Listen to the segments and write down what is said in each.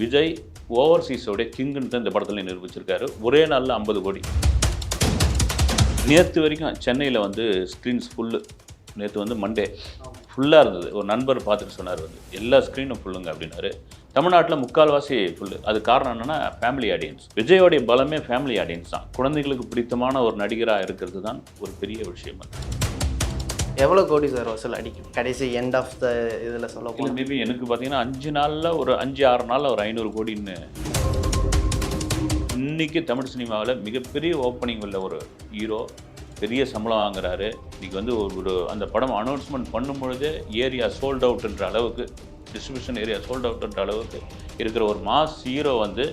விஜய் ஓவர்சீஸோடைய கிங்குன்னு தான் இந்த படத்தில் நிரூபிச்சிருக்காரு. ஒரே நாளில் ஐம்பது கோடி. நேற்று வரைக்கும் சென்னையில் வந்து ஸ்க்ரீன்ஸ் ஃபுல்லு நேற்று வந்து மண்டே ஃபுல்லாக இருந்தது. ஒரு நண்பர் பார்த்துட்டு சொன்னார் வந்து எல்லா ஸ்க்ரீனும் ஃபுல்லுங்க அப்படின்னாரு. தமிழ்நாட்டில் முக்கால்வாசி ஃபுல்லு அது காரணம் என்னென்னா ஃபேமிலி ஆடியன்ஸ் விஜயோடைய பலமே ஃபேமிலி ஆடியன்ஸ் தான். குழந்தைகளுக்கு பிடித்தமான ஒரு நடிகராக இருக்கிறது தான் ஒரு பெரிய விஷயம் அது. எவ்வளோ கோடி சார் வசூல் அடிக்கும் கடைசி எண்ட் ஆஃப் த இதில் சொல்ல இல்லை மேபி எனக்கு பார்த்தீங்கன்னா அஞ்சு நாளில் ஒரு அஞ்சு ஆறு நாளில் ஒரு ஐநூறு கோடின்னு. இன்னைக்கு தமிழ் சினிமாவில் மிகப்பெரிய ஓப்பனிங் உள்ள ஒரு ஹீரோ பெரிய சம்பளம் வாங்குறாரு. இன்னைக்கு வந்து ஒரு ஒரு அந்த படம் அனௌன்ஸ்மெண்ட் பண்ணும் பொழுதே ஏரியா சோல்ட் அவுட்ன்ற அளவுக்கு டிஸ்ட்ரிபியூஷன் ஏரியா சோல்ட் அவுட்ன்ற அளவுக்கு இருக்கிற ஒரு மாஸ் ஹீரோ வந்து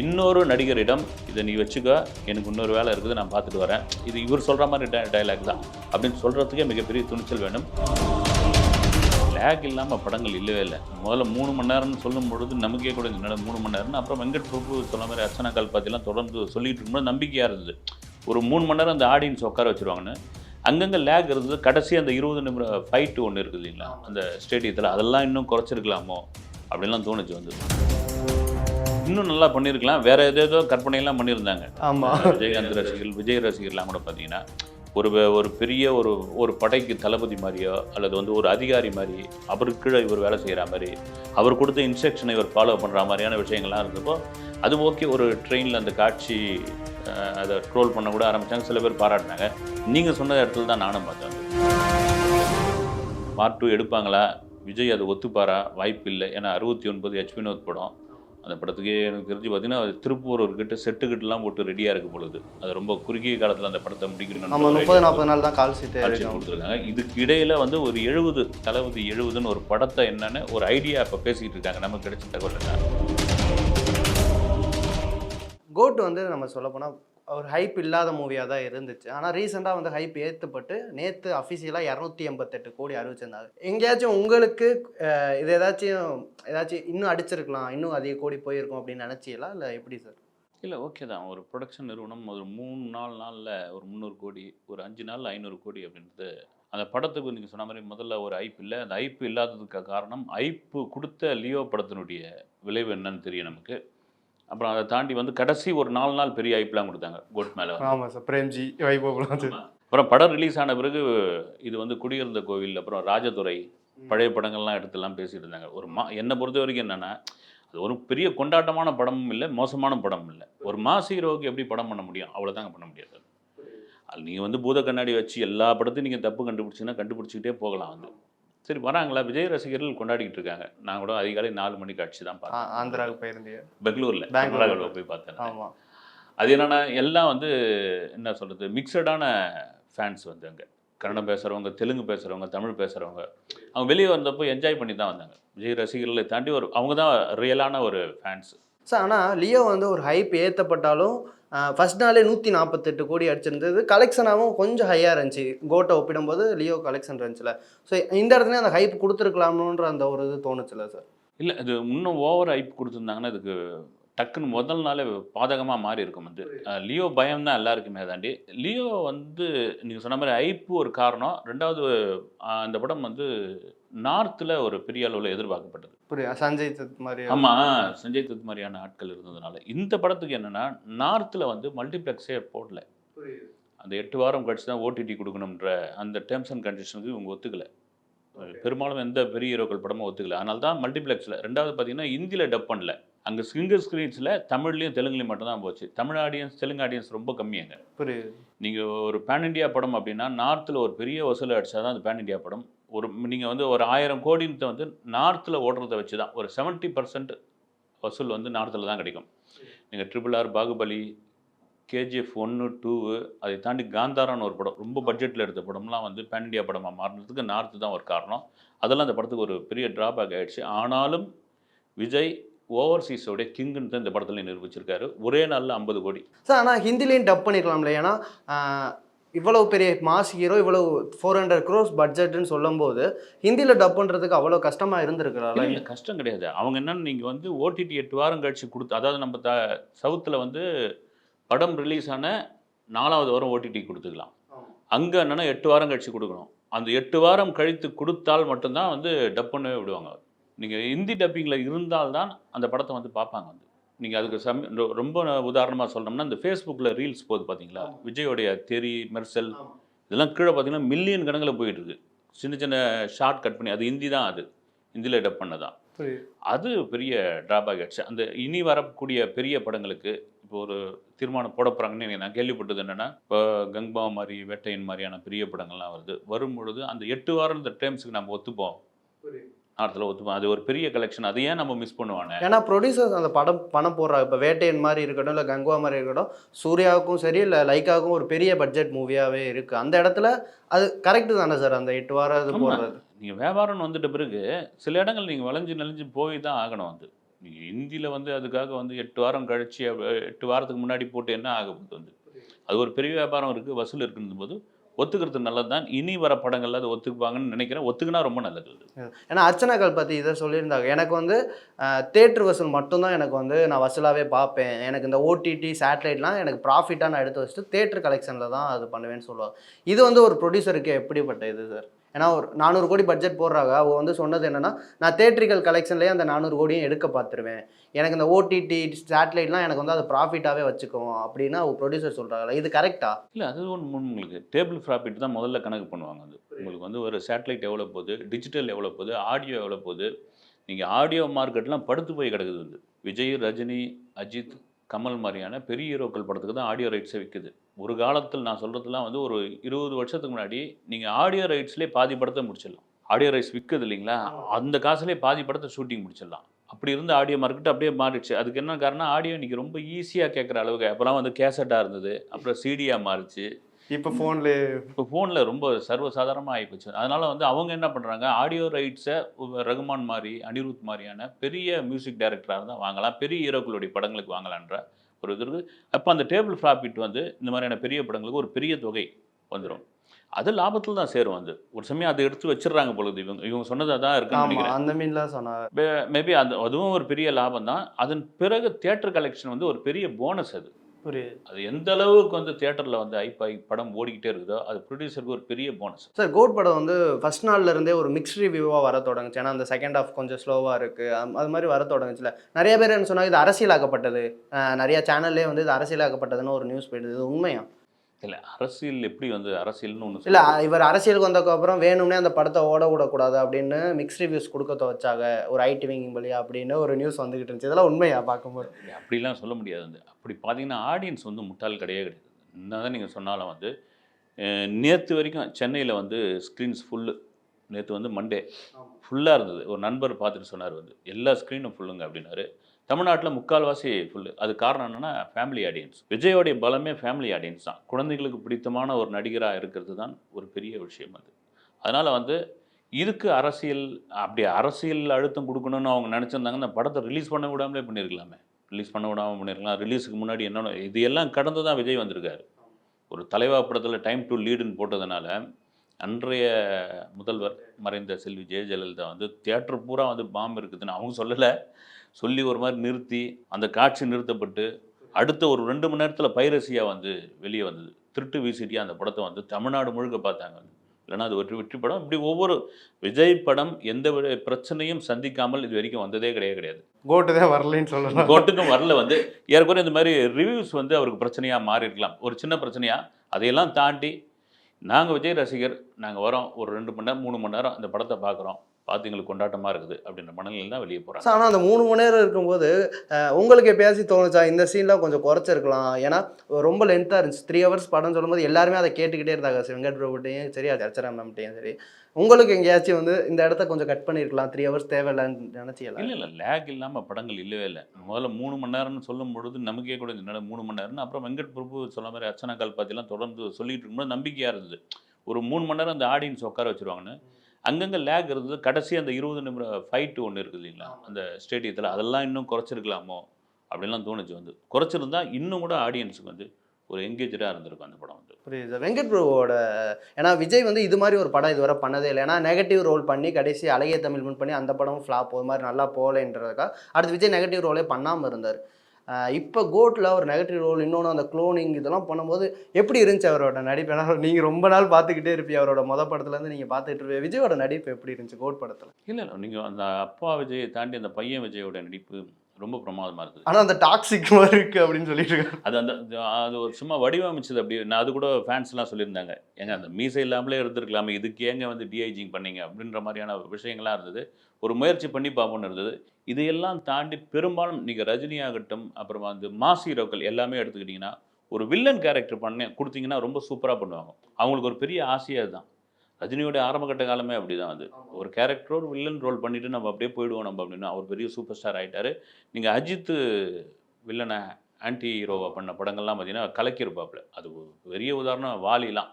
இன்னொரு நடிகரிடம் இதை நீ வச்சுக்க எனக்கு இன்னொரு வேலை இருக்குது நான் பார்த்துட்டு வரேன். இது இவர் சொல்கிற மாதிரி டைலாக் தான். அப்படின்னு சொல்கிறதுக்கே மிகப்பெரிய துணிச்சல் வேணும். லேக் இல்லாமல் படங்கள் இல்லவே இல்லை. முதல்ல மூணு மணி நேரம்னு சொல்லும் பொழுது நமக்கே கூட என்னடா மூணு மணி நேரம்னு அப்புறம் வெங்கட் பிரபு சொன்ன மாதிரி அர்ச்சனா கல்பாத்திலாம் தொடர்ந்து சொல்லிட்டு இருக்கும்போது நம்பிக்கையாக இருந்தது. ஒரு மூணு மணி நேரம் அந்த ஆடியன்ஸ் உட்கார வச்சுருவாங்கன்னு. அங்கங்கே லேக் இருந்தது. கடைசி அந்த இருபது நிமிடம் ஃபைட்டு ஒன்று இருக்குது இல்லைங்களா? அந்த ஸ்டேடியத்தில் அதெல்லாம் இன்னும் குறைச்சிருக்கலாமோ? அப்படின்லாம் தோணுச்சு வந்து. இன்னும் நல்லா பண்ணியிருக்கலாம் வேற ஏதேதோ கற்பனையெல்லாம் பண்ணியிருந்தாங்க. ஆமாம் விஜயகாந்த் ரசிகர்கள் விஜய் ரசிகர்லாம் கூட பார்த்தீங்கன்னா ஒரு ஒரு பெரிய ஒரு ஒரு படைக்கு தளபதி மாதிரியோ அல்லது வந்து ஒரு அதிகாரி மாதிரி அவருக்கு கீழே இவர் வேலை செய்கிற மாதிரி அவர் கொடுத்த இன்ஸ்ட்ரக்ஷனை இவர் ஃபாலோ பண்ணுற மாதிரியான விஷயங்கள்லாம் இருந்தப்போ அது ஓகே ஒரு ட்ரெயினில் அந்த காட்சி அதை ட்ரோல் பண்ண கூட ஆரம்பித்தாங்க சில பேர் பாராட்டினாங்க. நீங்கள் சொன்ன இடத்துல தான் நானும் பார்த்தேன் பார்ட் டூ எடுப்பாங்களா? விஜய் அதை ஒத்துப்பாரா? வாய்ப்பு இல்லை ஏன்னா அறுபத்தி ஒன்பது ஹெச் வினோத் படம். அந்த படத்துக்கே எனக்கு தெரிஞ்சு பார்த்தீங்கன்னா அது திருப்பூர் ஒரு கிட்ட செட்டுக்கிட்டலாம் போட்டு ரெடியாக இருக்க பொழுது. அது ரொம்ப குறுகிய காலத்தில் அந்த படத்தை நம்ம முப்பது நாற்பது நாள் தான் கால் சீட்டு கொடுத்துருக்காங்க. இதுக்கு இடையில வந்து ஒரு எழுபது தளபதி எழுபதுன்னு ஒரு படத்தை என்னன்னு ஒரு ஐடியா இப்போ பேசிக்கிட்டு இருக்காங்க. நமக்கு கிடைச்ச தகவல் கோட் வந்து நம்ம சொல்ல போனால் ஒரு ஹைப் இல்லாத மூவியாக தான் இருந்துச்சு. ஆனால் ரீசெண்டாக வந்து ஹைப் ஏற்றுப்பட்டு நேற்று அஃபிஷியலாக இரநூத்தி எண்பத்தெட்டு கோடி அறிவிச்சிருந்தாங்க எங்கேயாச்சும் உங்களுக்கு இது ஏதாச்சும் ஏதாச்சும் இன்னும் அடிச்சிருக்கலாம் இன்னும் அதிக கோடி போயிருக்கும் அப்படின்னு நினச்சிங்களா? இல்லை எப்படி சார் இல்லை ஓகே தான். ஒரு ப்ரொடக்ஷன் நிறுவனம் ஒரு மூணு நாலு நாளில் ஒரு முந்நூறு கோடி ஒரு அஞ்சு நாளில் ஐநூறு கோடி அப்படின்றது அந்த படத்துக்கு நீங்கள் சொன்ன மாதிரி முதல்ல ஒரு ஐப் இல்லை. அந்த ஐப்பு இல்லாததுக்கு காரணம் ஐப்பு கொடுத்த லியோ படத்தினுடைய விளைவு என்னன்னு தெரியும் நமக்கு. அப்புறம் அதை தாண்டி வந்து கடைசி ஒரு நாலு நாள் பெரிய ஐப்லாம் கொடுத்தாங்க கோட் மேலே ஆமாம் சார் பிரேம்ஜி அப்புறம் படம் ரிலீஸ் ஆன பிறகு இது வந்து குடியிருந்த கோவில் அப்புறம் ராஜதுரை பழைய படங்கள்லாம் எடுத்துலாம் பேசிட்டு இருந்தாங்க. ஒரு மா என்னை பொறுத்த வரைக்கும் என்னென்னா அது ஒரு பெரிய கொண்டாட்டமான படமும் இல்லை மோசமான படமும் இல்லை. ஒரு மாஸ் ஹீரோவுக்கு எப்படி படம் பண்ண முடியும்? அவ்வளோதாங்க பண்ண முடியாது. அது நீங்கள் வந்து பூத கண்ணாடி வச்சு எல்லா படத்தையும் நீங்கள் தப்பு கண்டுபிடிச்சிங்கன்னா கண்டுபிடிச்சிக்கிட்டே போகலாம் வந்து. சரி வராங்களா? விஜய் ரசிகர்கள் கொண்டாடிக்கிட்டு இருக்காங்க. நான் கூட அதிகாலை நாலு மணிக்கு அடிச்சு தான் பார்த்தேன். ஆந்திராவுக்கு போயிருந்தீங்க பெங்களூரில் பெங்களூர்ல. போய் பார்த்தேன். ஆமாம் அது என்னன்னா எல்லாம் வந்து என்ன சொல்கிறது மிக்சடான ஃபேன்ஸ் வந்து அங்கே. கன்னடம் பேசுகிறவங்க தெலுங்கு பேசுகிறவங்க தமிழ் பேசுகிறவங்க அவங்க வெளியே வந்தப்போ என்ஜாய் பண்ணி தான் வந்தாங்க. விஜய் ரசிகர்களை தாண்டி ஒரு அவங்க தான் ரியலான ஒரு ஃபேன்ஸ் சார் ஆனால் லியோ வந்து ஒரு ஹைப் ஏற்றப்பட்டாலும் ஃபர்ஸ்ட் நாளே நூற்றி நாற்பத்தெட்டு கோடி அடிச்சிருந்தது. கலெக்ஷனாகவும் கொஞ்சம் ஹையாக இருந்துச்சு. கோட்டை ஒப்பிடும்போது லியோ கலெக்ஷன் இருந்துச்சுல. ஸோ இந்த இடத்துல அந்த ஹைப் கொடுத்துருக்கலாம்ன்ற அந்த ஒரு இது தோணுச்சுல சார் இல்லை இது இன்னும் ஓவர் ஐப் கொடுத்துருந்தாங்கன்னா இதுக்கு டக்குன்னு முதல் நாளே பாதகமாக மாறி இருக்கும் வந்து லியோ பயம் தான் எல்லாருக்குமே தாண்டி. லியோ வந்து நீங்கள் சொன்ன மாதிரி ஐப்பு ஒரு காரணம். ரெண்டாவது அந்த படம் வந்து நார்த்தில் ஒரு பெரிய அளவில் எதிர்பார்க்கப்பட்டது. புரியா சஞ்சய் தத் மாதிரி ஆமா சஞ்சய் தத் மாதிரியான ஆட்கள் இருந்ததுனால. இந்த படத்துக்கு என்னன்னா நார்த்தில் வந்து மல்டிப்ளெக்ஸே போடல. அந்த எட்டு வாரம் கழிச்சு தான் ஓடிடி கொடுக்கணுன்ற அந்த டேர்ம்ஸ் அண்ட் கண்டிஷனுக்கு இவங்க ஒத்துக்கல. பெரும்பாலும் எந்த பெரிய ஹீரோக்கள் படமும் ஒத்துக்கல. அதனால தான் மல்டிப்ளெக்ஸில். ரெண்டாவது பார்த்தீங்கன்னா ஹிந்தியில் டப் பண்ணல. அங்கே சிங்கிள் ஸ்க்ரீன்ஸில் தமிழ்லையும் தெலுங்குலையும் மட்டும் தான் போச்சு. தமிழ் ஆடியன்ஸ் தெலுங்கு ஆடியன்ஸ் ரொம்ப கம்மியாங்க புரியுது. நீங்கள் ஒரு பேன் இண்டியா படம் அப்படின்னா நார்த்தில் ஒரு பெரிய வசூல் அடிச்சா தான் அது பேன் இண்டியா படம். ஒரு நீங்கள் வந்து ஒரு ஆயிரம் கோடின்னு வந்து நார்த்தில் ஓடுறத வச்சு தான் ஒரு செவன்ட்டி பர்சன்ட் வசூல் வந்து நார்த்தில் தான் கிடைக்கும். நீங்கள் ட்ரிபிள் ஆர் பாகுபலி கேஜிஎஃப் ஒன்று டூவு அதை தாண்டி காந்தாரான்னு ஒரு படம் ரொம்ப பட்ஜெட்டில் எடுத்த படம்லாம் வந்து பேன் இண்டியா படமாக மாறினதுக்கு நார்த்து தான் ஒரு காரணம். அதெல்லாம் அந்த படத்துக்கு ஒரு பெரிய ட்ராபேக் ஆகிடுச்சு ஆனாலும் விஜய் ஓவர்சீஸோடைய கிங்குன்னு தான் இந்த படத்தில் நிரூபிச்சிருக்காரு. ஒரே நாளில் ஐம்பது கோடி. சார் ஆனால் ஹிந்திலையும் டப் பண்ணிக்கலாம்ல ஏன்னா இவ்வளவு பெரிய மாஸ் ஹீரோ இவ்வளவு ஃபோர் ஹண்ட்ரட் க்ரோஸ் பட்ஜெட்னு சொல்லும்போது ஹிந்தியில் டப் பண்ணுறதுக்கு அவ்வளோ கஷ்டமாக இருந்திருக்கிறாள் இல்லை கஷ்டம் கிடையாது. அவங்க என்னன்னு நீங்கள் வந்து ஓடிடி எட்டு வாரம் கழிச்சு கொடுத்து அதாவது நம்ம த சவுத்தில் வந்து படம் ரிலீஸ் ஆன நாலாவது வாரம் ஓடிடி கொடுத்துக்கலாம். அங்கே என்னன்னா எட்டு வாரம் கழிச்சு கொடுக்கணும். அந்த எட்டு வாரம் கழித்து கொடுத்தால் மட்டும்தான் வந்து டப் பண்ணவே விடுவாங்க. நீங்கள் ஹிந்தி டப்பிங்கில் இருந்தால்தான் அந்த படத்தை வந்து பார்ப்பாங்க வந்து. நீங்கள் அதுக்கு சம் ரொம்ப உதாரணமாக சொல்லணும்னா இந்த ஃபேஸ்புக்கில் ரீல்ஸ் போகுது பார்த்தீங்களா விஜயோடைய தெரி மெர்சல் இதெல்லாம் கீழே பார்த்தீங்கன்னா மில்லியன் கணக்கில் போயிட்டு இருக்கு சின்ன சின்ன ஷார்ட் கட் பண்ணி அது ஹிந்தி தான் அது. ஹிந்தியில் டப் பண்ணதான். அது பெரிய டிராபேக் ஆயிடுச்சு. அந்த இனி வரக்கூடிய பெரிய படங்களுக்கு இப்போ ஒரு தீர்மானம் போட போகிறாங்கன்னு நான் கேள்விப்பட்டது என்னென்னா இப்போ கங்பா மாதிரி வேட்டையன் மாதிரியான பெரிய படங்கள்லாம் வருது. வரும் பொழுது அந்த எட்டு வாரம் இந்த டைம்ஸுக்கு நம்ம ஒத்துப்போம். நேரத்தில் ஒத்துப்போம். அது ஒரு பெரிய கலெக்ஷன் அதை ஏன் நம்ம மிஸ் பண்ணுவானே ஏன்னா ப்ரொடியூசர்ஸ் அந்த படம் பணம் போடுறாங்க. இப்போ வேட்டையன் மாதிரி இருக்கட்டும் இல்லை கங்குவா மாதிரி இருக்கட்டும் சூர்யாவுக்கும் சரி இல்லை லைக்காவுக்கும் ஒரு பெரிய பட்ஜெட் மூவியாகவே இருக்குது அந்த இடத்துல அது கரெக்டு தானே சார் அந்த எட்டு வாரம் ஆமா. போடுறது? நீங்கள் வியாபாரம்னு வந்துட்ட பிறகு சில இடங்கள் நீங்கள் வளைஞ்சு நெளிஞ்சு போய் தான் ஆகணும் வந்து நீங்கள் ஹிந்தியில் வந்து அதுக்காக வந்து எட்டு வாரம் கழிச்சு எட்டு வாரத்துக்கு முன்னாடி போட்டு என்ன ஆக போகுது வந்து? அது ஒரு பெரிய வியாபாரம் இருக்குது வசூல் இருக்குன்னு போது ஒத்துக்கிறது நல்லது தான் இனி வர படங்கள்ல அது ஒத்துக்குவாங்கன்னு நினைக்கிறேன். ஒத்துக்குனா ரொம்ப நல்லது ஏன்னா அர்ச்சனாக்கள் பற்றி இதை சொல்லியிருந்தாங்க. எனக்கு வந்து தேட்டர் வசூல் மட்டும்தான் எனக்கு வந்து நான் வசூலாகவே பார்ப்பேன். எனக்கு இந்த ஓடிடி சேட்டலைட்லாம் எனக்கு ப்ராஃபிட்டாக நான் எடுத்து வச்சுட்டு தேட்டர் கலெக்ஷனில் தான் அது பண்ணுவேன்னு சொல்லுவாங்க. இது வந்து ஒரு ப்ரொடியூசருக்கு எப்படிப்பட்ட இது சார் ஏன்னா ஒரு நானூறு கோடி பட்ஜெட் போடுறாங்க. அவங்க வந்து சொன்னது என்னென்னா நான் தேட்ரிக்கல் கலெக்ஷன்லேயே அந்த நானூறு கோடியும் எடுக்க பார்த்துருவேன் எனக்கு இந்த ஓடிடி சேட்டலைட்லாம் எனக்கு வந்து அதை ப்ராஃபிட்டாகவே வச்சுக்குவோம் அப்படின்னு அவங்க ப்ரொடியூசர் சொல்கிறாங்க இது கரெக்டா இல்லை அது ஒன்று உங்களுக்கு டேபிள் ப்ராஃபிட் தான் முதல்ல கணக்கு பண்ணுவாங்க அது. உங்களுக்கு வந்து ஒரு சேட்டலைட் எவ்வளோ போகுது டிஜிட்டல் எவ்வளோ போகுது ஆடியோ எவ்வளோ போகுது. நீங்கள் ஆடியோ மார்க்கெட்லாம் படுத்து போய் கிடக்குது வந்து. விஜய் ரஜினி அஜித் கமல் மாதிரியான பெரிய ஹீரோக்கள் படத்துக்கு தான் ஆடியோ ரைட்ஸை விற்குது ஒரு காலத்தில் நான் சொல்கிறதுலாம் வந்து ஒரு இருபது வருஷத்துக்கு முன்னாடி நீங்கள் ஆடியோ ரைட்ஸ்லேயே பாதி படத்தை முடிச்சிடலாம். ஆடியோ ரைட்ஸ் விற்குது இல்லைங்களா? அந்த காசுலேயே பாதி படத்தை ஷூட்டிங் முடிச்சிடலாம். அப்படி இருந்த ஆடியோ மார்க்கெட் அப்படியே மாறிடுச்சு. அதுக்கு என்ன காரணம் ஆடியோ இன்னைக்கு ரொம்ப ஈஸியாக கேட்குற அளவுக்கு அப்போலாம் வந்து கேசட்டாக இருந்தது அப்புறம் சிடியாக மாறிச்சு. இப்போ ஃபோன்லேயே இப்போ ஃபோனில் ரொம்ப சர்வசாதாரணமாக ஆகிப்போச்சு அதனால் வந்து அவங்க என்ன பண்ணுறாங்க ஆடியோ ரைட்ஸை ரகுமான் மாதிரி அனிருத் மாதிரியான பெரிய மியூசிக் டைரக்டராக இருந்தால் வாங்கலாம். பெரிய ஹீரோக்களுடைய படங்களுக்கு வாங்கலான்ற ஒரு அப்போ அந்த டேபிள் ப்ராஃபிட் வந்து இந்த மாதிரியான பெரிய படங்களுக்கு ஒரு பெரிய தொகை வந்துடும் அது லாபத்தில் தான் சேரும் வந்து ஒரு சமயம் அதை எடுத்து வச்சிடுறாங்க பொழுது இவங்க இவங்க சொன்னது அதான் இருக்குன்னு ஆமாம் நினைக்கிறேன். அந்த மீன்லாம் சொன்னாங்க. மேபி அந்த அதுவும் ஒரு பெரிய லாபம் தான். அதன் பிறகு தியேட்டர் கலெக்ஷன் வந்து ஒரு பெரிய போனஸ் அது. அது எந்த அளவுக்கு வந்து தியேட்டரில் வந்து ஐப்பாய் படம் ஓடிக்கிட்டே இருக்குதோ அது ப்ரொடியூசருக்கு ஒரு பெரிய போனஸ் சார் கோட் படம் வந்து ஃபர்ஸ்ட் நாள்ல இருந்தே ஒரு மிக்ஸ் ரிவ்யூவாக வர தொடங்குச்சு. ஏன்னா அந்த செகண்ட் ஹாஃப் கொஞ்சம் ஸ்லோவாக இருக்குது அது மாதிரி வர தொடங்குச்சுல. நிறைய பேர் என்ன சொன்னாங்க இது அரசியலாக்கப்பட்டது. நிறைய சேனல்லே வந்து இது அரசியலாக்கப்பட்டதுன்னு ஒரு நியூஸ் போயிடுது. இது உண்மையா? இல்லை அரசியல் எப்படி வந்து அரசியல்னு ஒன்று இல்லை இவர் அரசியலுக்கு வந்ததுக்கு அப்புறம் வேணும்னே அந்த படத்தை ஓட விடக்கூடாது அப்படின்னு மிக்ஸ் ரிவ்யூஸ் கொடுக்க வச்சாங்க. ஒரு ஐடி விங்கிங் வழியா அப்படின்னு ஒரு நியூஸ் வந்துகிட்டு இருந்துச்சு. இதெல்லாம் உண்மையா பார்க்கும்போது? அப்படிலாம் சொல்ல முடியாது. வந்து அப்படி பார்த்தீங்கன்னா ஆடியன்ஸ் வந்து முட்டாள் கிடையாது. என்ன தான் நீங்கள் சொன்னாலும் வந்து நேற்று வரைக்கும் சென்னையில் வந்து ஸ்க்ரீன்ஸ் ஃபுல்லு நேற்று வந்து மண்டே ஃபுல்லாக இருந்தது. ஒரு நண்பர் பார்த்துட்டு சொன்னார் வந்து எல்லா ஸ்க்ரீனும் ஃபுல்லுங்க அப்படின்னாரு. தமிழ்நாட்டில் முக்கால்வாசி ஃபுல்லு அது காரணம் என்னென்னா ஃபேமிலி ஆடியன்ஸ் விஜயோடைய பலமே ஃபேமிலி ஆடியன்ஸ் தான். குழந்தைகளுக்கு பிடித்தமான ஒரு நடிகராக இருக்கிறது தான் ஒரு பெரிய விஷயம் அது. அதனால் வந்து இதுக்கு அரசியல் அப்படி அரசியல் அழுத்தம் கொடுக்கணும்னு அவங்க நினச்சிருந்தாங்கன்னா படத்தை ரிலீஸ் பண்ண விடாமலே பண்ணியிருக்கலாமே ரிலீஸ் பண்ண விடாமல் பண்ணியிருக்கலாம் ரிலீஸுக்கு முன்னாடி என்னென்ன இது எல்லாம் கடந்து தான் விஜய் வந்திருக்காரு. ஒரு தலைவா படத்தில் டைம் டு லீடுன்னு போட்டதுனால அன்றைய முதல்வர் மறைந்த செல்வி ஜெயலலிதா வந்து தியேட்டர் பூரா வந்து பாம்பு இருக்குதுன்னு அவங்க சொல்லலை. சொல்லி ஒரு மாதிரி நிறுத்தி அந்த காட்சி நிறுத்தப்பட்டு அடுத்த ஒரு ரெண்டு மணி நேரத்தில் பைரசியாக வந்து வெளியே வந்தது. திருட்டு விசிட்டியாக அந்த படத்தை வந்து தமிழ்நாடு முழுக்க பார்த்தாங்க. இல்லைன்னா அது வெற்றி வெற்றி படம். இப்படி ஒவ்வொரு விஜய் படம் எந்த பிரச்சனையும் சந்திக்காமல் இது வரைக்கும் வந்ததே கிடையாது கிடையாது. கோட்டு தான் வரலைன்னு சொல்லலாம் கோர்ட்டுக்கும் வரல வந்து. ஏற்கனவே இந்த மாதிரி ரிவ்யூஸ் வந்து அவருக்கு பிரச்சனையாக மாறி இருக்கலாம் ஒரு சின்ன பிரச்சனையா அதையெல்லாம் தாண்டி நாங்கள் விஜய் ரசிகர் நாங்கள் வரோம் ஒரு ரெண்டு மணி நேரம் மூணு மணி நேரம் அந்த படத்தை பார்க்குறோம். பார்த்து எங்களுக்கு கொண்டாட்டமாக இருக்குது அப்படின்ற மனநிலையில் தான் வெளியே போகிறாங்க ஆனால் அந்த மூணு மணி நேரம் இருக்கும்போது உங்களுக்கு எப்பயாச்சு தோணுச்சா? இந்த சீன்லாம் கொஞ்சம் குறைச்சிருக்கலாம். ஏன்னா ரொம்ப லென்த்தாக இருந்துச்சு. த்ரீ ஹவர்ஸ் படம் சொல்லும்போது எல்லாருமே அதை கேட்டுக்கிட்டே இருந்தாங்க. சரி, வெங்கட் பிரபுட்டையும் சரி அது அர்ச்சனா மேம்கிட்டையும் சரி. உங்களுக்கு எங்கேயாச்சும் வந்து இந்த இடத்த கொஞ்சம் கட் பண்ணியிருக்கலாம் த்ரீ ஹவர்ஸ் தேவையில்லைன்னு நினச்சிக்கலாம் இல்லை இல்லை. லேக் இல்லாமல் படங்கள் இல்லவே இல்லை. முதல்ல மூணு மணி நேரம்னு சொல்லும் பொழுது நமக்கே கூட என்னடா மூணு மணி நேரம்னு? அப்புறம் வெங்கட் பிரபு சொன்ன மாதிரி அர்ச்சனா கால் பார்த்திலாம் தொடர்ந்து சொல்லிட்டு இருக்கும்போது நம்பிக்கையாக இருந்தது. ஒரு மூணு மணி நேரம் அந்த ஆடியன்ஸ் உட்கார வச்சிருவாங்கன்னு. அங்கங்கே லேக் இருந்தது. கடைசி அந்த இருபது நிமிடம் ஃபைட்டு ஒன்று இருக்குது இல்லைங்களா? அந்த ஸ்டேடியத்தில். அதெல்லாம் இன்னும் குறைச்சிருக்கலாமோ? அப்படின்லாம் தோணுச்சு வந்து. குறைச்சிருந்தா இன்னும் கூட ஆடியன்ஸுக்கு வந்து ஒரு எங்கேஜாக இருந்திருக்கும் அந்த படம் வந்து. புரியுது. வெங்கட் பிரபுவோட ஏன்னா விஜய் வந்து இது மாதிரி ஒரு படம் இதுவரை பண்ணதே இல்லை. ஏன்னா நெகட்டிவ் ரோல் பண்ணி கடைசி அழகிய தமிழ் முன் பண்ணி அந்த படமும் ஃப்ளாப் ஒரு மாதிரி நல்லா போகலைன்றதுக்காக அடுத்து விஜய் நெகட்டிவ் ரோலே பண்ணாமல் இருந்தார். இப்போ கோட்டில் ஒரு நெகட்டிவ் ரோல் இன்னொன்று அந்த க்ளோனிங் இதெல்லாம் பண்ணும்போது எப்படி இருந்துச்சு அவரோட நடிப்பு? ஏன்னா நீங்கள் ரொம்ப நாள் பார்த்துக்கிட்டே இருப்பீங்க அவரோட மொத படத்துலேருந்து நீங்கள் பார்த்துட்டு இருப்பீங்க. விஜயோட நடிப்பு எப்படி இருந்துச்சு கோட் படத்தில்? இல்லை இல்லை. நீங்கள் அந்த அப்பா விஜயை தாண்டி அந்த பையன் விஜயோட நடிப்பு ரொம்ப பிரமாதமாக இருந்தது. ஆனால் அந்த டாக்ஸிக் மாதிரி இருக்குது அப்படின்னு சொல்லிட்டு இருக்காரு அது அந்த அது- ஒரு சும்மா வடிவமைச்சது அப்படி. நான் அது கூட ஃபேன்ஸ்லாம் சொல்லியிருந்தாங்க. ஏங்க அந்த மீசை இல்லாமலே இருந்திருக்கலாமே இதுக்கு ஏங்க வந்து டிஐஜிங் பண்ணீங்க அப்படின்ற மாதிரியான விஷயங்கள்லாம் இருந்தது. ஒரு முயற்சி பண்ணி பார்ப்போம்னு இருந்தது. இதையெல்லாம் தாண்டி பெரும்பாலும் நீங்கள் ரஜினி ஆகட்டும் அப்புறமா வந்து மாஸ் ஹீரோக்கள் எல்லாமே எடுத்துக்கிட்டிங்கன்னா ஒரு வில்லன் கேரக்டர் பண்ண கொடுத்தீங்கன்னா ரொம்ப சூப்பராக பண்ணுவாங்க. அவங்களுக்கு ஒரு பெரிய ஆசையாக அதுதான். ரஜினியோட ஆரம்பகட்ட காலமே அப்படிதான் அது. ஒரு கேரக்டர் ஒரு வில்லன் ரோல் பண்ணிட்டு நம்ம அப்படியே போயிடுவோம் நம்ம அப்படின்னு. அவர் பெரிய சூப்பர் ஸ்டார் ஆயிட்டாரு. நீங்கள் அஜித் வில்லனை ஆன்டி ஹீரோவை பண்ண படங்கள்லாம் பார்த்தீங்கன்னா கலக்கியிருப்பாப்புல. அது பெரிய உதாரணம் வாலிலாம்.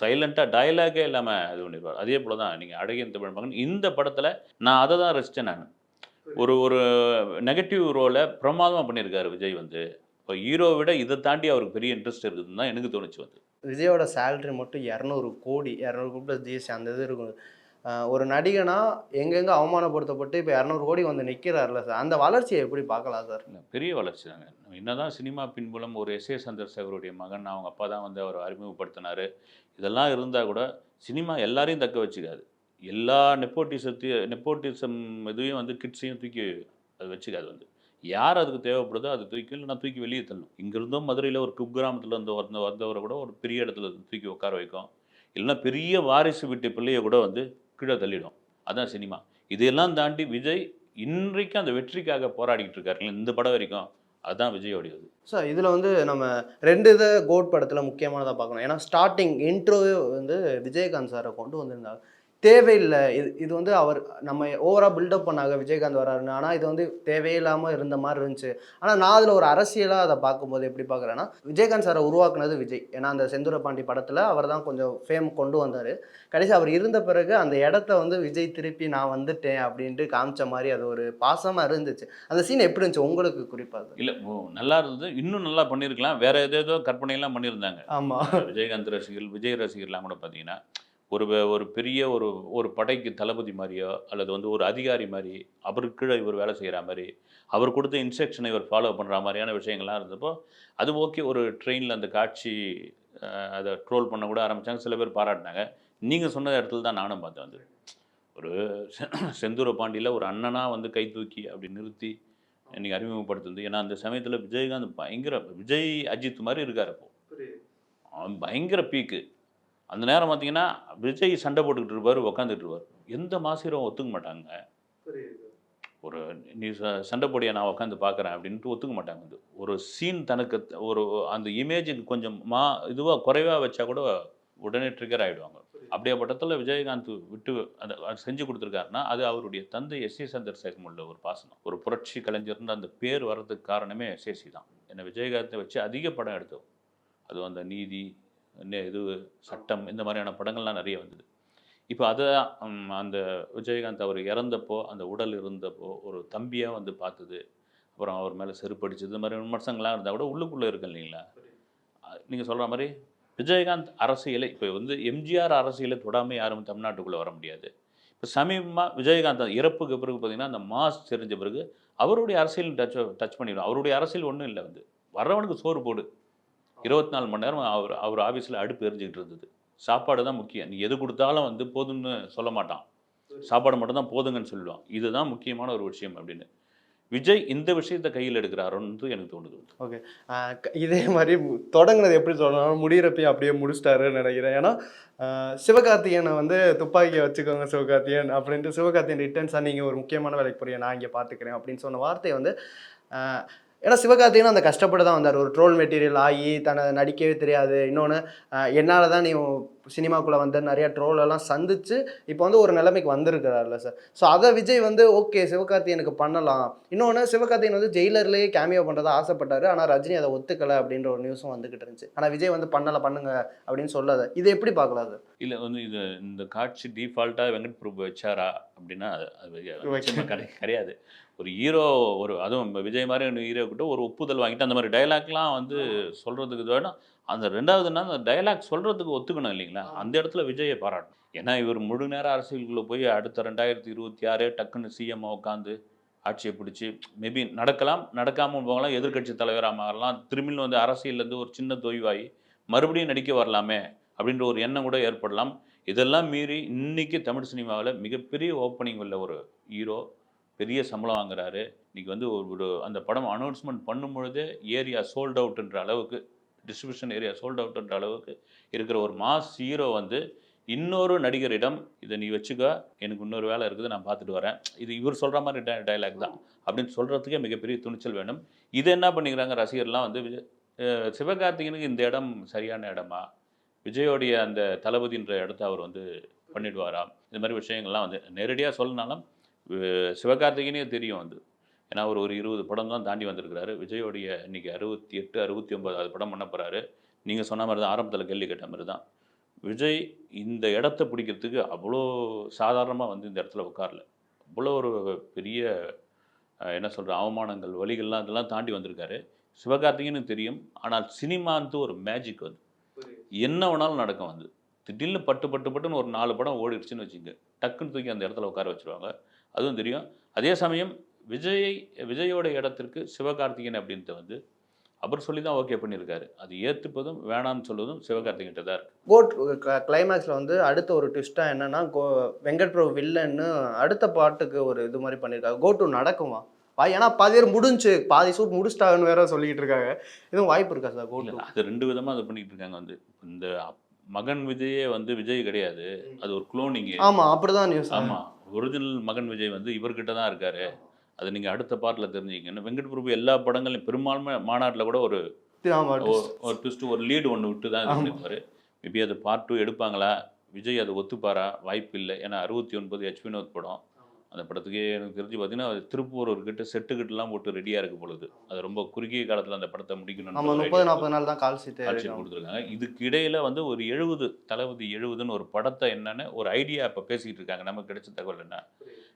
சைலண்ட்டாக டயலாகே இல்லாமல் இது பண்ணிடுவார் அதே போல தான் நீங்கள் அழகியன் தமிழ் மகன் இந்த படத்தில் நான் அதை தான் ரசித்தேன் நான். ஒரு ஒரு நெகட்டிவ் ரோலை பிரமாதமாக பண்ணியிருக்காரு விஜய் வந்து. இப்போ ஹீரோ விட இதை தாண்டி அவருக்கு பெரிய இன்ட்ரெஸ்ட் இருக்குதுன்னு தான் எனக்கு தோணுச்சு வந்து. விஜயோட சேலரி மட்டும் இரநூறு கோடி இரநூறு ப்ளஸ் ஜிஎஸ்டி அந்த இது இருக்கும். ஒரு நடிகனா எங்கெங்கே அவமானப்படுத்தப்பட்டு இப்போ இரநூறு கோடி வந்து நிற்கிறாருல சார் அந்த வளர்ச்சியை எப்படி பார்க்கலாம் சார் பெரிய வளர்ச்சி தாங்க. என்னதான் சினிமா பின்புலம் ஒரு எஸ் ஏ சந்திரசேகருடைய மகன் அவங்க அப்பா தான் வந்து அவர் அறிமுகப்படுத்தினார். இதெல்லாம் இருந்தால் கூட சினிமா எல்லாரையும் தக்க வச்சுக்காது. எல்லா நெப்போட்டிசத்தையும் நெப்போட்டிசம் இதுவும் வந்து கிட்ஸையும் தூக்கி அது வச்சுக்காது வந்து. யார் அதுக்கு தேவைப்படுதோ அது தூக்கி இல்லைனா தூக்கி வெளியே தள்ளும் இங்கிருந்தும் மதுரையில் ஒரு குக்கிராமத்தில் இருந்து வந்த வந்தவரை கூட ஒரு பெரிய இடத்துல தூக்கி உட்கார வைக்கும். இல்லைன்னா பெரிய வாரிசு வீட்டு பிள்ளையை கூட வந்து கீழே தள்ளிடும். அதான் சினிமா. இதையெல்லாம் தாண்டி விஜய் இன்றைக்கும் அந்த வெற்றிக்காக போராடிக்கிட்டு இருக்காருங்களே இந்த படம் வரைக்கும் அதுதான் விஜயோடையது. சார் இதில் வந்து நம்ம ரெண்டு இதை கோட் படத்தில் முக்கியமானதாக பார்க்கணும். ஏன்னா ஸ்டார்டிங் இன்ட்ரோவே வந்து விஜயகாந்த் சாரை கொண்டு வந்திருந்தாங்க தேவையில்லை. இது இது வந்து அவர் நம்ம ஓவராக பில்டப் பண்ணாங்க விஜயகாந்த் வராருன்னு. ஆனால் இது வந்து தேவையில்லாமல் இருந்த மாதிரி இருந்துச்சு. ஆனால் நான் அதில் ஒரு அரசியலாக அதை பார்க்கும்போது எப்படி பார்க்குறேன்னா விஜயகாந்த் சாரை உருவாக்குனது விஜய். ஏன்னா அந்த செந்தூர பாண்டி படத்தில் அவர் தான் கொஞ்சம் ஃபேம் கொண்டு வந்தார். கடைசி அவர் இருந்த பிறகு அந்த இடத்த வந்து விஜய் திருப்பி நான் வந்துட்டேன் அப்படின்ட்டு காமிச்ச மாதிரி அது ஒரு பாசமாக இருந்துச்சு. அந்த சீன் எப்படி இருந்துச்சு? உங்களுக்கு குறிப்பாக இல்லை நல்லா இருந்தது. இன்னும் நல்லா பண்ணியிருக்கலாம் வேற ஏதேதோ கற்பனையெல்லாம் பண்ணியிருந்தாங்க. ஆமாம் விஜயகாந்த் ரசிகர்கள் விஜய் ரசிகர்லாம் கூட பார்த்தீங்கன்னா ஒரு ஒரு பெரிய ஒரு ஒரு படைக்கு தளபதி மாதிரியோ அல்லது வந்து ஒரு அதிகாரி மாதிரி அவருக்கு கீழே இவர் வேலை செய்கிற மாதிரி அவர் கொடுத்த இன்ஸ்ட்ரக்ஷனை இவர் ஃபாலோ பண்ணுற மாதிரியான விஷயங்கள்லாம் இருந்தப்போ அது ஓகே ஒரு ட்ரெயினில் அந்த காட்சி அதை ட்ரோல் பண்ண கூட ஆரம்பித்தாங்க சில பேர் பாராட்டினாங்க. நீங்கள் சொன்ன இடத்துல தான் நானும் பார்த்தேன் வந்து. ஒரு செந்தூர பாண்டியில் ஒரு அண்ணனாக வந்து கை தூக்கி அப்படி நிறுத்தி இன்னைக்கு அறிமுகப்படுத்துது ஏன்னா அந்த சமயத்தில் விஜயகாந்த் பயங்கர விஜய் அஜித் மாதிரி இருக்கார் அவன் பயங்கர பீக்கு அந்த நேரம் பார்த்தீங்கன்னா விஜய் சண்டை போட்டுக்கிட்டு இருப்பார் உக்காந்துட்டு இருப்பார். எந்த மாசிரம் ஒத்துக்க மாட்டாங்க. ஒரு நீ ச- சண்டை போடிய நான் உட்காந்து பார்க்குறேன் அப்படின்ட்டு ஒத்துக்க மாட்டாங்க. இது ஒரு சீன் தனக்கு ஒரு அந்த இமேஜுக்கு கொஞ்சம் மா இதுவாக குறைவாக வச்சா கூட உடனே ட்ரிகர் ஆகிடுவாங்க அப்படியாப்பட்டத்தில் விஜயகாந்த் விட்டு அதை செஞ்சு கொடுத்துருக்காருன்னா அது அவருடைய தந்தை எஸ் ஏ சந்திரசேகரம் உள்ள ஒரு பாசனம். ஒரு புரட்சி கலைஞர்னு அந்த பேர் வர்றதுக்கு காரணமே எஸ்ஏசி தான். என்னை விஜயகாந்தை வச்சு அதிக படம் எடுத்தோம் அது அந்த நீதி இது சட்டம் இந்த மாதிரியான படங்கள்லாம் நிறைய வந்தது. இப்போ அதை அந்த விஜயகாந்த் அவர் இறந்தப்போ அந்த உடல் இருந்தப்போ ஒரு தம்பியாக வந்து பார்த்தது. அப்புறம் அவர் மேலே செருப்படிச்சது இந்த மாதிரி விமர்சனங்கள்லாம் இருந்தால் கூட உள்ளுக்குள்ளே இருக்கு இல்லைங்களா? நீங்கள் சொல்கிற மாதிரி விஜயகாந்த் அரசியலை இப்போ வந்து எம்ஜிஆர் அரசியலை தொடாமல் யாரும் தமிழ்நாட்டுக்குள்ளே வர முடியாது. இப்போ சமீபமாக விஜயகாந்த் இறப்புக்கு பிறகு பார்த்தீங்கன்னா அந்த மாஸ் தெரிஞ்ச பிறகு அவருடைய அரசியல் டச் டச் பண்ணிடும் அவருடைய அரசியல் ஒன்றும் இல்லை வந்து. வர்றவனுக்கு சோறு போடு. இருபத்தி நாலு மணி நேரம் அவர் அவர் ஆஃபீஸில் அடுப்பு எரிஞ்சுக்கிட்டு இருந்தது. சாப்பாடு தான் முக்கியம். நீ எது கொடுத்தாலும் வந்து போதும்னு சொல்ல மாட்டான். சாப்பாடு மட்டும் தான் போதுங்கன்னு சொல்லுவான் இதுதான் முக்கியமான ஒரு விஷயம் அப்படின்னு. விஜய் இந்த விஷயத்தை கையில் எடுக்கிறாரோன்னு எனக்கு தோணுது. ஓகே. க- இதே மாதிரி தொடங்கினது எப்படி சொல்லணும் முடிகிறப்பையும் அப்படியே முடிச்சிட்டாருன்னு நினைக்கிறேன். ஏன்னா சிவகார்த்திகேயனை வந்து துப்பாக்கியை வச்சுக்கோங்க சிவகார்த்திகேயன் அப்படின்ட்டு சிவகார்த்திகேயன் ரிட்டர்ன்ஸாக நீங்கள் ஒரு முக்கியமான வேலைக்கு போறீங்க நான் இங்கே பார்த்துக்கிறேன் அப்படின்னு சொன்ன வார்த்தையை வந்து ஏன்னா சிவகார்த்திகேயன் அந்த கஷ்டப்பட்டு தான் வந்தார். ஒரு ட்ரோல் மெட்டீரியல் ஆகி தன்னை நடிக்கவே தெரியாது. இன்னொன்று என்னால் தான் நீ சினிமாக்குள்ளே வந்து நிறைய ட்ரோல் எல்லாம் சந்திச்சு இப்போ வந்து ஒரு நிலைமைக்கு வந்திருக்கிறாருல்ல சார் ஸோ அதை விஜய் வந்து ஓகே சிவகார்த்திகேயனுக்கு பண்ணலாம். இன்னொன்று சிவகார்த்திகேயன் வந்து ஜெயிலர்லேயே கேமியோ பண்ணுறதா ஆசைப்பட்டாரு. ஆனால் ரஜினி அதை ஒத்துக்கலை அப்படின்ற ஒரு நியூஸும் வந்துகிட்டு இருந்துச்சு. ஆனால் விஜய் வந்து பண்ணலை பண்ணுங்க அப்படின்னு சொல்லாத. இதை எப்படி பார்க்கலாம் அது இல்லை வந்து இது இந்த காட்சி டிஃபால்ட்டாக வெங்கட் பிரபு வச்சாரா அப்படின்னா அது கிடையாது. ஒரு ஹீரோ ஒரு அதுவும் விஜய் மாதிரி ஒரு ஹீரோ கிட்ட ஒரு ஒப்புதல் வாங்கிட்டு அந்த மாதிரி டைலாக்லாம் வந்து சொல்கிறதுக்கு வேணும் அந்த ரெண்டாவதுன்னா அந்த டைலாக் சொல்கிறதுக்கு ஒத்துக்கணும் இல்லைங்களா? அந்த இடத்துல விஜயை பாராட்டணும். ஏன்னா இவர் முழு நேர அரசியலுக்குள்ளே போய் அடுத்த ரெண்டாயிரத்தி இருபத்தி ஆறு டக்குன்னு சிஎம் உட்காந்து ஆட்சியை பிடிச்சி மேபி நடக்கலாம் நடக்காமல் போகலாம் எதிர்க்கட்சி தலைவராக மாறலாம் திரும்பியும் வந்து அரசியல்லேருந்து ஒரு சின்ன தொய்வாகி மறுபடியும் நடிக்க வரலாமே அப்படின்ற ஒரு எண்ணம் கூட ஏற்படலாம். இதெல்லாம் மீறி இன்னைக்கு தமிழ் சினிமாவில் மிகப்பெரிய ஓப்பனிங் உள்ள ஒரு ஹீரோ பெரிய சம்பளம் வாங்குறாரு. இன்னைக்கு வந்து ஒரு ஒரு அந்த படம் அனௌன்ஸ்மெண்ட் பண்ணும் பொழுதே ஏரியா சோல்ட் அவுட்ன்ற அளவுக்கு டிஸ்ட்ரிபியூஷன் ஏரியா சோல்ட் அவுட்ன்ற அளவுக்கு இருக்கிற ஒரு மாஸ் ஹீரோ வந்து இன்னொரு நடிகரிடம் இதை நீ வச்சுக்க எனக்கு இன்னொரு வேலை இருக்குது நான் பார்த்துட்டு வரேன். இது இவர் சொல்கிற மாதிரி டை டைலாக் தான். அப்படின்னு சொல்கிறதுக்கே மிகப்பெரிய துணிச்சல் வேணும். இது என்ன பண்ணிக்கிறாங்க ரசிகர்லாம் வந்து விஜய் சிவகார்த்திகேயனுக்கு இந்த இடம் சரியான இடமா? விஜயோடைய அந்த தளபதின்ற இடத்த அவர் வந்து பண்ணிடுவாராம் இந்த மாதிரி விஷயங்கள்லாம் வந்து நேரடியாக சொல்லனாலும் சிவகார்த்திகேயனே தெரியும் வந்து ஏன்னா அவர் ஒரு இருபது படம் தான் தாண்டி வந்திருக்கிறாரு. விஜயோடைய இன்னைக்கு அறுபத்தி எட்டு அறுபத்தி ஒன்பதாவது படம் பண்ண போகிறாரு நீங்கள் சொன்ன மாதிரி தான் ஆரம்பத்தில் கேள்வி கேட்ட மாதிரி தான். விஜய் இந்த இடத்த பிடிக்கிறதுக்கு அவ்வளோ சாதாரணமாக வந்து இந்த இடத்துல உட்காரல. அவ்வளோ ஒரு பெரிய என்ன சொல்கிற அவமானங்கள் வழிகள்லாம் இதெல்லாம் தாண்டி வந்திருக்காரு. சிவகார்த்திகேயனுக்கு தெரியும். ஆனால் சினிமான்ட்டு ஒரு மேஜிக் வந்து என்ன வேணாலும் நடக்கும் வந்து திடீர்னு பட்டு பட்டு பட்டுன்னு ஒரு நாலு படம் ஓடிடுச்சுன்னு வச்சுங்க. டக்குன்னு தூக்கி அந்த இடத்துல உட்கார வச்சிருவாங்க. அதுவும் தெரியும். அதே சமயம் விஜயை விஜயோட இடத்திற்கு சிவகார்த்திகேயன் அப்படின்ட்டு வந்து அவர் சொல்லி தான் ஓகே பண்ணியிருக்காரு. அது ஏற்றுப்பதும் வேணாம்னு சொல்வதும் சிவகார்த்திகேயன்ட்ட தான் இருக்கு. கோட் கிளைமேக்ஸில் வந்து அடுத்த ஒரு ட்விஸ்ட்டாக என்னன்னா கோ வெங்கட் பிரபு வில்லன்னு அடுத்த பாட்டுக்கு ஒரு இது மாதிரி பண்ணியிருக்காங்க கோ டு நடக்குமா? ஏன்னா பாதி பேர் முடிஞ்சு பாதி ஷூட் முடிச்சிட்டாங்கன்னு வேற சொல்லிட்டு இருக்காங்க. எதுவும் வாய்ப்பு இருக்கா சார் கோ இல்ல, டு அது ரெண்டு விதமா அது பண்ணிட்டு இருக்காங்க வந்து. இந்த மகன் விஜயே வந்து விஜய் கிடையாது. அது ஒரு குளோனிங் ஆமா அப்படிதான் நியூஸ் ஆமா ஒரிஜினல் மகன் விஜய் வந்து இவர்கிட்ட தான் இருக்காரு. அது நீங்க அடுத்த பார்ட்ல தெரிஞ்சுக்கணும் வெங்கட் பிரபு எல்லா படங்களையும் பெரும்பான்மை மாநாட்டில் கூட ஒரு ஒரு- ட்விஸ்ட் ஒரு லீடு ஒன்று விட்டு தான். பண்ணிருப்பாரு மேபி அது பார்ட் டூ எடுப்பாங்களா? விஜய் அதை ஒத்துப்பாரா? வாய்ப்பு இல்லை. ஏன்னா அறுபத்தி ஒன்பது ஹெச் வினோத் படம். அந்த படத்துக்கே எனக்கு தெரிஞ்சு பார்த்தீங்கன்னா அது திருப்பூர் கிட்ட செட்டுக்கிட்டலாம் போட்டு ரெடியாக இருக்கு பொழுது. அது ரொம்ப குறுகிய காலத்தில் அந்த படத்தை ஆமா முடிக்கணும்னு முப்பது நாற்பது நாள் தான் கால் சீட்டு கொடுத்துருக்காங்க. இதுக்கு இடையில வந்து ஒரு எழுபது தளபதி எழுபதுன்னு ஒரு படத்தை என்னன்னு ஒரு ஐடியா இப்போ பேசிக்கிட்டு இருக்காங்க. நமக்கு கிடைச்ச தகவல் என்ன?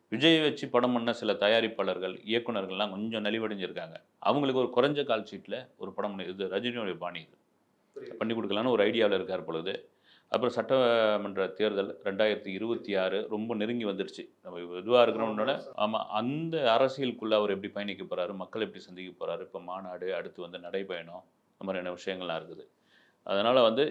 விஜய் வச்சு படம் பண்ண சில தயாரிப்பாளர்கள் இயக்குனர்கள்லாம் கொஞ்சம் நலிவடைஞ்சிருக்காங்க. அவங்களுக்கு ஒரு குறைஞ்ச கால் ஷீட்டில் ஒரு படம் பண்ணி- இது ரஜினியோடைய பாணி இது. பண்ணி கொடுக்கலான்னு ஒரு ஐடியாவில் இருக்கார் பொழுது அப்புறம் சட்டமன்ற தேர்தல் ரெண்டாயிரத்தி இருபத்தி ஆறு ரொம்ப நெருங்கி வந்துருச்சு நம்ம இதுவாக இருக்கிறோம்னால ஆமாம் அந்த அரசியலுக்குள்ளே அவர் எப்படி பயணிக்க போகிறாரு மக்கள் எப்படி சந்திக்க போகிறாரு இப்போ மாநாடு அடுத்து வந்து நடைபயணம் இந்த மாதிரியான விஷயங்கள்லாம் இருக்குது. அதனால் வந்து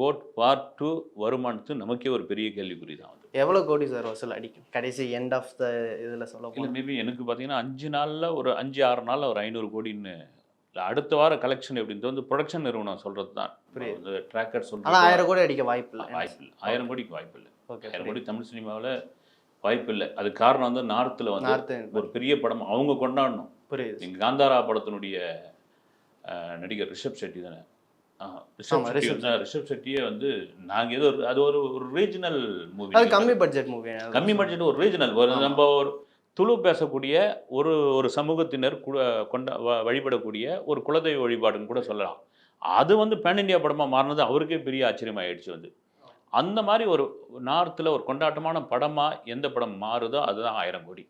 கோட் பார்ட் டூ வருமானத்து நமக்கே ஒரு பெரிய கேள்விக்குறி தான் வந்து எவ்வளவு கோடி சார் வசூல் அடிக்கும்? கடைசி எண்ட் ஆஃப் த இதுல சொல்ல இல்லை மேபி எனக்கு பார்த்தீங்கன்னா அஞ்சு நாளில் ஒரு அஞ்சு ஆறு நாளில் ஒரு ஐநூறு கோடின்னு இல்லை அடுத்த வார கலெக்ஷன் எப்படின்றது வந்து ப்ரொடக்ஷன் நிறுவனம் சொல்கிறது தான். வந்து ட்ராக்கர் சொல்கிறது ஆயிரம் கோடி அடிக்க வாய்ப்பு இல்லை. வாய்ப்பு இல்லை. ஆயிரம் கோடிக்கு வாய்ப்பு இல்லை. ஆயிரம் கோடி தமிழ் சினிமாவில் வாய்ப்பு இல்லை. அது காரணம் வந்து நார்த்தில் வந்து ஒரு பெரிய படம் அவங்க கொண்டாடணும். புரியுது. நீங்கள் காந்தாரா படத்தினுடைய நடிகர் ரிஷப் செட்டி தானே? ரிஷப் செட்டியே வந்து நாங்கள் ஏதோ ஒரு- அது ஒரு ஒரு ரீஜனல் மூவி கம்மி பட்ஜெட் மூவி கம்மி பட்ஜெட் ஒரு ரீஜனல் ஒரு. நம்ம ஒரு துளு பேசக்கூடிய ஒரு ஒரு சமூகத்தினர் கு- கொண்ட வ- வழிபடக்கூடிய ஒரு குலதெய்வ வழிபாடுன்னு கூட சொல்லலாம். அது வந்து பேன் இந்தியா படமாக மாறினது அவருக்கே பெரிய ஆச்சரியமாயிடுச்சு வந்து. அந்த மாதிரி ஒரு நார்த்தில் ஒரு கொண்டாட்டமான படமாக எந்த படம் மாறுதோ அதுதான் ஆயிரம் கோடி.